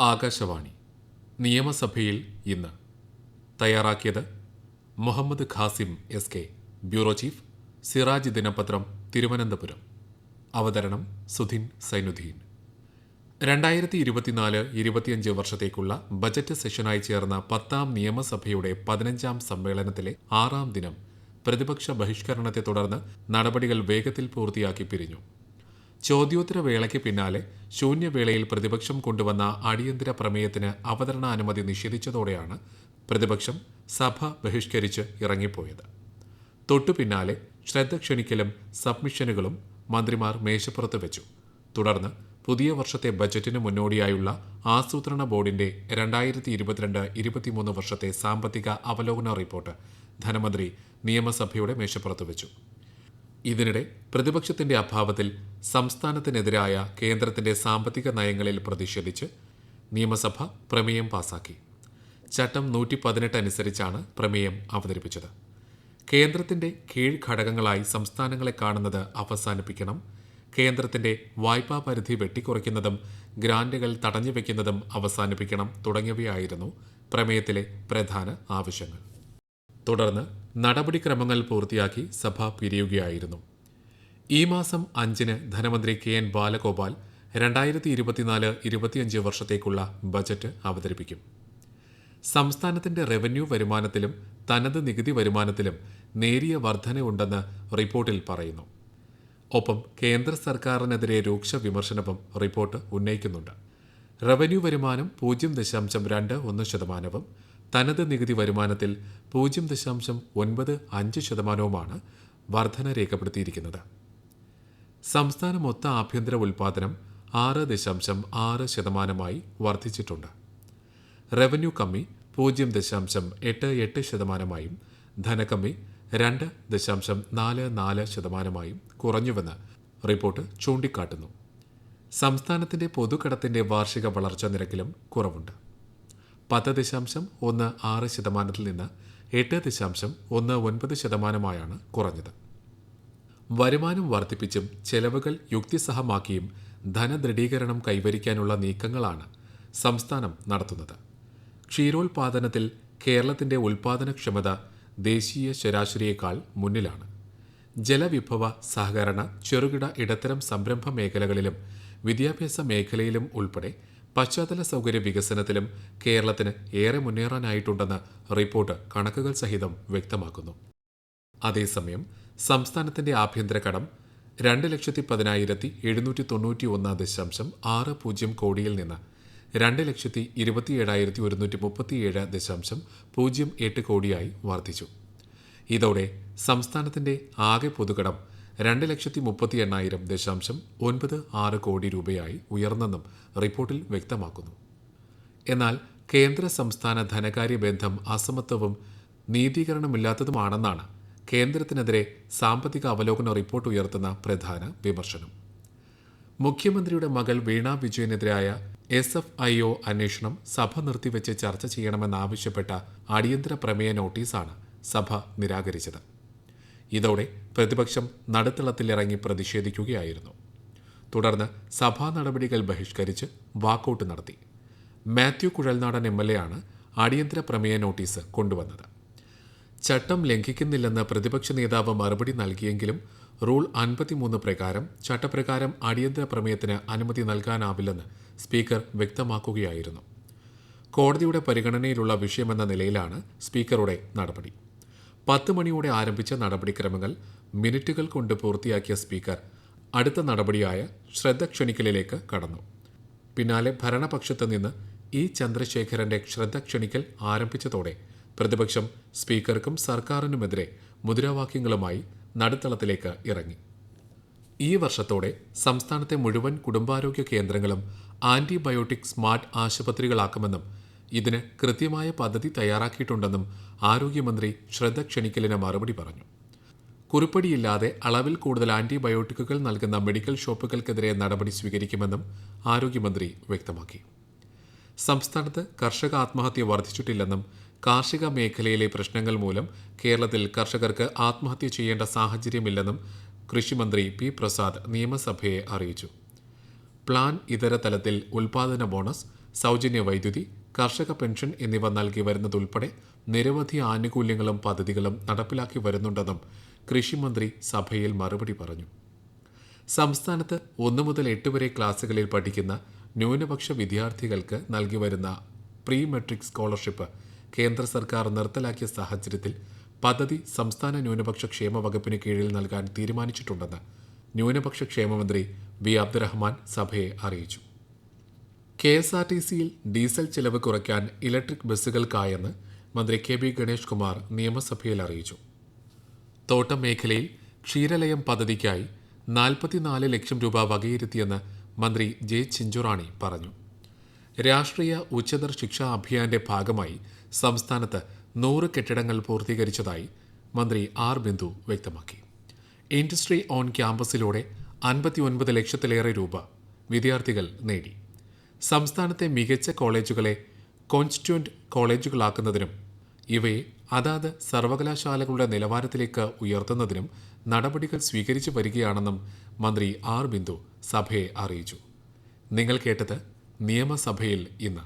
ആകാശവാണി. നിയമസഭയിൽ ഇന്ന്. തയ്യാറാക്കിയത് Muhammad Khasim S K. Bureau chief Siraj ദിനപത്രം തിരുവനന്തപുരം. അവതരണം സുധിൻ സൈനുദ്ദീൻ. രണ്ടായിരത്തി ഇരുപത്തിനാല് ഇരുപത്തിയഞ്ച് വർഷത്തേക്കുള്ള ബജറ്റ് സെഷനായി ചേർന്ന പത്താം നിയമസഭയുടെ പതിനഞ്ചാം സമ്മേളനത്തിലെ ആറാം ദിനം പ്രതിപക്ഷ ബഹിഷ്കരണത്തെ തുടർന്ന് നടപടികൾ വേഗത്തിൽ പൂർത്തിയാക്കി പിരിഞ്ഞു. ചോദ്യോത്തര വേളയ്ക്ക് പിന്നാലെ ശൂന്യവേളയിൽ പ്രതിപക്ഷം കൊണ്ടുവന്ന അടിയന്തര പ്രമേയത്തിന് അവതരണാനുമതി നിഷേധിച്ചതോടെയാണ് പ്രതിപക്ഷം സഭ ബഹിഷ്കരിച്ച് ഇറങ്ങിപ്പോയത്. തൊട്ടു പിന്നാലെ ശ്രദ്ധ ക്ഷണിക്കലും സബ്മിഷനുകളും മന്ത്രിമാർ മേശപ്പുറത്ത് വെച്ചു. തുടർന്ന് പുതിയ വർഷത്തെ ബജറ്റിന് മുന്നോടിയായുള്ള ആസൂത്രണ ബോർഡിന്റെ രണ്ടായിരത്തി ഇരുപത്തിരണ്ട് ഇരുപത്തിമൂന്ന് വർഷത്തെ സാമ്പത്തിക അവലോകന റിപ്പോർട്ട് ധനമന്ത്രി നിയമസഭയുടെ മേശപ്പുറത്ത് വെച്ചു. ഇതിനിടെ പ്രതിപക്ഷത്തിന്റെ അഭാവത്തിൽ സംസ്ഥാനത്തിനെതിരായ കേന്ദ്രത്തിന്റെ സാമ്പത്തിക നയങ്ങളിൽ പ്രതിഷേധിച്ച് നിയമസഭ പ്രമേയം പാസാക്കി. ചട്ടം നൂറ്റി പതിനെട്ട് അനുസരിച്ചാണ് പ്രമേയം അവതരിപ്പിച്ചത്. കേന്ദ്രത്തിന്റെ കീഴ് ഘടകങ്ങളായി സംസ്ഥാനങ്ങളെ കാണുന്നത് അവസാനിപ്പിക്കണം കേന്ദ്രത്തിന്റെ വായ്പാ പരിധി വെട്ടിക്കുറയ്ക്കുന്നതും ഗ്രാന്റുകൾ തടഞ്ഞുവെക്കുന്നതും അവസാനിപ്പിക്കണം തുടങ്ങിയവയായിരുന്നു പ്രമേയത്തിലെ പ്രധാന ആവശ്യങ്ങൾ. തുടർന്ന് നടപടിക്രമങ്ങൾ പൂർത്തിയാക്കി സഭ പിരിയുകയായിരുന്നു. ഈ മാസം അഞ്ചിന് ധനമന്ത്രി കെ എൻ ബാലഗോപാൽ രണ്ടായിരത്തി ഇരുപത്തിനാല് ഇരുപത്തിയഞ്ച് വർഷത്തേക്കുള്ള ബജറ്റ് അവതരിപ്പിക്കും. സംസ്ഥാനത്തിന്റെ റവന്യൂ വരുമാനത്തിലും തനത് നികുതി വരുമാനത്തിലും നേരിയ വർധനയുണ്ടെന്ന് റിപ്പോർട്ടിൽ പറയുന്നു. ഒപ്പം കേന്ദ്ര സർക്കാരിനെതിരെ രൂക്ഷ വിമർശനവും റിപ്പോർട്ട് ഉന്നയിക്കുന്നുണ്ട്. റവന്യൂ വരുമാനം പൂജ്യം ദശാംശം രണ്ട് ഒന്ന് ശതമാനവും തനത് നികുതി വരുമാനത്തിൽ പൂജ്യം ദശാംശം ഒൻപത് അഞ്ച് ശതമാനവുമാണ് വർധന രേഖപ്പെടുത്തിയിരിക്കുന്നത്. സംസ്ഥാന മൊത്ത ആഭ്യന്തര ഉൽപാദനം ആറ് ദശാംശം ആറ് ശതമാനമായി വർദ്ധിച്ചിട്ടുണ്ട്. റവന്യൂ കമ്മി പൂജ്യം ദശാംശം എട്ട് എട്ട് ശതമാനമായും ധനകമ്മി രണ്ട് ദശാംശം നാല് നാല് ശതമാനമായും കുറഞ്ഞുവെന്ന് റിപ്പോർട്ട് ചൂണ്ടിക്കാട്ടുന്നു. സംസ്ഥാനത്തിന്റെ പൊതുകടത്തിന്റെ വാർഷിക വളർച്ചാ നിരക്കിലും കുറവുണ്ട്. പത്ത് ദശാംശം ഒന്ന് ആറ് ശതമാനത്തിൽ നിന്ന് എട്ട് ദശാംശം ഒന്ന് ഒൻപത് ശതമാനമായാണ് കുറഞ്ഞത്. വരുമാനം വർദ്ധിപ്പിച്ചും ചെലവുകൾ യുക്തിസഹമാക്കിയും ധനദൃഢീകരണം കൈവരിക്കാനുള്ള നീക്കങ്ങളാണ് സംസ്ഥാനം നടത്തുന്നത്. ക്ഷീരോൽപാദനത്തിൽ കേരളത്തിന്റെ ഉൽപാദനക്ഷമത ദേശീയ ശരാശരിയേക്കാൾ മുന്നിലാണ്. ജലവിഭവ സഹകരണ ചെറുകിട ഇടത്തരം സംരംഭ മേഖലകളിലും വിദ്യാഭ്യാസ മേഖലയിലും ഉൾപ്പെടെ പശ്ചാത്തല സൗകര്യ വികസനത്തിലും കേരളത്തിന് ഏറെ മുന്നേറാനായിട്ടുണ്ടെന്ന് റിപ്പോർട്ട് കണക്കുകൾ സഹിതം വ്യക്തമാക്കുന്നു. അതേസമയം സംസ്ഥാനത്തിന്റെ ആഭ്യന്തര കടം രണ്ട് ലക്ഷത്തി പതിനായിരത്തി എഴുന്നൂറ്റി തൊണ്ണൂറ്റി ഒന്ന് ദശാംശം ആറ് പൂജ്യം കോടിയിൽ നിന്ന് രണ്ട് ലക്ഷത്തി ഇരുപത്തിയേഴായിരത്തി ഒരുന്നൂറ്റി മുപ്പത്തിയേഴ് ദശാംശം പൂജ്യം എട്ട് കോടിയായി വർദ്ധിച്ചു. ഇതോടെ സംസ്ഥാനത്തിന്റെ ആകെ പൊതുകടം രണ്ട് ലക്ഷത്തി മുപ്പത്തി എണ്ണായിരം ദശാംശം ഒൻപത് ആറ് കോടി രൂപയായി ഉയർന്നെന്നും റിപ്പോർട്ടിൽ വ്യക്തമാക്കുന്നു. എന്നാൽ കേന്ദ്ര സംസ്ഥാന ധനകാര്യ ബന്ധം അസമത്വവും നീതീകരണമില്ലാത്തതുമാണെന്നാണ് കേന്ദ്രത്തിനെതിരെ സാമ്പത്തിക അവലോകന റിപ്പോർട്ട് ഉയർത്തുന്ന പ്രധാന വിമർശനം. മുഖ്യമന്ത്രിയുടെ മകൾ വീണ വിജയനെതിരായ എസ് എഫ് ഐ ഒ അന്വേഷണം സഭ നിർത്തിവെച്ച് ചർച്ച ചെയ്യണമെന്നാവശ്യപ്പെട്ട അടിയന്തര പ്രമേയ നോട്ടീസാണ് സഭ നിരാകരിച്ചത്. ഇതോടെ പ്രതിപക്ഷം നടുത്തളത്തിലിറങ്ങി പ്രതിഷേധിക്കുകയായിരുന്നു. തുടർന്ന് സഭാ നടപടികൾ ബഹിഷ്കരിച്ച് വാക്കൌട്ട് നടത്തി. Mathew Kuzhalnadan M L A ആണ് അടിയന്തര പ്രമേയ നോട്ടീസ് കൊണ്ടുവന്നത്. ചട്ടം ലംഘിക്കുന്നില്ലെന്ന് പ്രതിപക്ഷ നേതാവ് മറുപടി നൽകിയെങ്കിലും റൂൾ അൻപത്തിമൂന്ന് പ്രകാരം ചട്ടപ്രകാരം അടിയന്തര പ്രമേയത്തിന് അനുമതി നൽകാനാവില്ലെന്ന് സ്പീക്കർ വ്യക്തമാക്കുകയായിരുന്നു. കോടതിയുടെ പരിഗണനയിലുള്ള വിഷയമെന്ന നിലയിലാണ് സ്പീക്കറുടെ നടപടി. പത്ത് മണിയോടെ ആരംഭിച്ച നടപടിക്രമങ്ങൾ മിനിറ്റുകൾ കൊണ്ട് പൂർത്തിയാക്കിയ സ്പീക്കർ അടുത്ത നടപടിയായ ശ്രദ്ധ ക്ഷണിക്കലിലേക്ക് കടന്നു. പിന്നാലെ ഭരണപക്ഷത്ത് നിന്ന് ഇ. ചന്ദ്രശേഖരന്റെ ശ്രദ്ധ ക്ഷണിക്കൽ ആരംഭിച്ചതോടെ പ്രതിപക്ഷം സ്പീക്കർക്കും സർക്കാരിനുമെതിരെ മുദ്രാവാക്യങ്ങളുമായി നടുത്തളത്തിലേക്ക് ഇറങ്ങി. ഈ വർഷത്തോടെ സംസ്ഥാനത്തെ മുഴുവൻ കുടുംബാരോഗ്യ കേന്ദ്രങ്ങളും ആന്റിബയോട്ടിക് സ്മാർട്ട് ആശുപത്രികളാക്കുമെന്നും ഇതിന് കൃത്യമായ പദ്ധതി തയ്യാറാക്കിയിട്ടുണ്ടെന്നും ആരോഗ്യമന്ത്രി ശ്രദ്ധ ക്ഷണിക്കലിന് മറുപടി പറഞ്ഞു. കുറിപ്പടിയില്ലാതെ അളവിൽ കൂടുതൽ ആന്റിബയോട്ടിക്കുകൾ നൽകുന്ന മെഡിക്കൽ ഷോപ്പുകൾക്കെതിരെ നടപടി സ്വീകരിക്കുമെന്നും ആരോഗ്യമന്ത്രി വ്യക്തമാക്കി. സംസ്ഥാനത്ത് കർഷക ആത്മഹത്യ വർദ്ധിച്ചിട്ടില്ലെന്നും കാർഷിക മേഖലയിലെ പ്രശ്നങ്ങൾ മൂലം കേരളത്തിൽ കർഷകർക്ക് ആത്മഹത്യ ചെയ്യേണ്ട സാഹചര്യമില്ലെന്നും കൃഷിമന്ത്രി പി പ്രസാദ് നിയമസഭയെ അറിയിച്ചു. പ്ലാൻ ഇതര തലത്തിൽ ഉൽപാദന ബോണസ് സൗജന്യ വൈദ്യുതി കർഷക പെൻഷൻ എന്നിവ നൽകി വരുന്നതുൾപ്പെടെ നിരവധി ആനുകൂല്യങ്ങളും പദ്ധതികളും നടപ്പിലാക്കി വരുന്നുണ്ടെന്നും കൃഷിമന്ത്രി സഭയിൽ മറുപടി പറഞ്ഞു. സംസ്ഥാനത്ത് ഒന്നു മുതൽ എട്ട് വരെ ക്ലാസുകളിൽ പഠിക്കുന്ന ന്യൂനപക്ഷ വിദ്യാർത്ഥികൾക്ക് നൽകി വരുന്ന പ്രീ മെട്രിക് സ്കോളർഷിപ്പ് കേന്ദ്ര സർക്കാർ നിർത്തലാക്കിയ സാഹചര്യത്തിൽ പദ്ധതി സംസ്ഥാന ന്യൂനപക്ഷ ക്ഷേമ വകുപ്പിന് കീഴിൽ നൽകാൻ തീരുമാനിച്ചിട്ടുണ്ടെന്ന് ന്യൂനപക്ഷ ക്ഷേമമന്ത്രി വി അബ്ദുറഹ്മാൻ സഭയെ അറിയിച്ചു. കെ എസ് ആർ ടി സിയിൽ ഡീസൽ ചെലവ് കുറയ്ക്കാൻ ഇലക്ട്രിക് ബസ്സുകൾക്കായെന്ന് മന്ത്രി കെ ബി ഗണേഷ് കുമാർ നിയമസഭയിൽ അറിയിച്ചു. തോട്ടം മേഖലയിൽ ക്ഷീരലയം പദ്ധതിക്കായി നാൽപ്പത്തിനാല് ലക്ഷം രൂപ വകയിരുത്തിയെന്ന് മന്ത്രി ജെ ചിഞ്ചുറാണി പറഞ്ഞു. രാഷ്ട്രീയ ഉച്ചതർ ശിക്ഷാ അഭിയാന്റെ ഭാഗമായി സംസ്ഥാനത്ത് നൂറ് കെട്ടിടങ്ങൾ പൂർത്തീകരിച്ചതായി മന്ത്രി ആർ ബിന്ദു വ്യക്തമാക്കി. ഇൻഡസ്ട്രി ഓൺ ക്യാമ്പസിലൂടെ അൻപത്തിയൊൻപത് ലക്ഷത്തിലേറെ രൂപ വിദ്യാർത്ഥികൾ നേടി. സംസ്ഥാനത്തെ മികച്ച കോളേജുകളെ കോൺസ്റ്റിറ്റ്യൂന്റ് കോളേജുകളാക്കുന്നതിനും ഇവയെ അതാത് സർവകലാശാലകളുടെ നിലവാരത്തിലേക്ക് ഉയർത്തുന്നതിനും നടപടികൾ സ്വീകരിച്ചു വരികയാണെന്നും മന്ത്രി ആർ ബിന്ദു സഭയെ അറിയിച്ചു. നിങ്ങൾ കേട്ടത് നിയമസഭയിൽ ഇന്ന്.